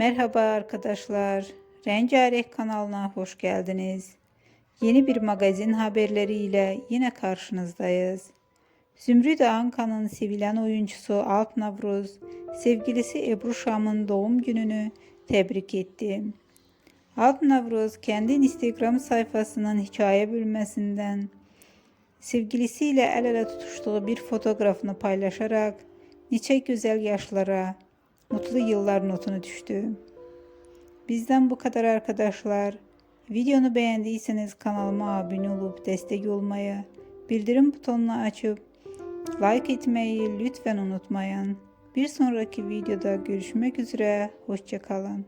Merhaba arkadaşlar. Rengarenk kanalına hoş geldiniz. Yeni bir magazin haberleriyle yine karşınızdayız. Zümrüt Ankan'ın sevilen oyuncusu Alp Navruz, sevgilisi Ebru Şam'ın doğum gününü tebrik etti. Alp Navruz kendi Instagram sayfasının hikaye bölmesinden sevgilisiyle el ele tutuştuğu bir fotoğrafını paylaşarak nice güzel yaşlara, mutlu yıllar notunu düştü. Bizden bu kadar arkadaşlar. Videonu beğendiyseniz kanalıma abone olup destek olmayı, bildirim butonunu açıp like etmeyi lütfen unutmayın. Bir sonraki videoda görüşmek üzere. Hoşçakalın.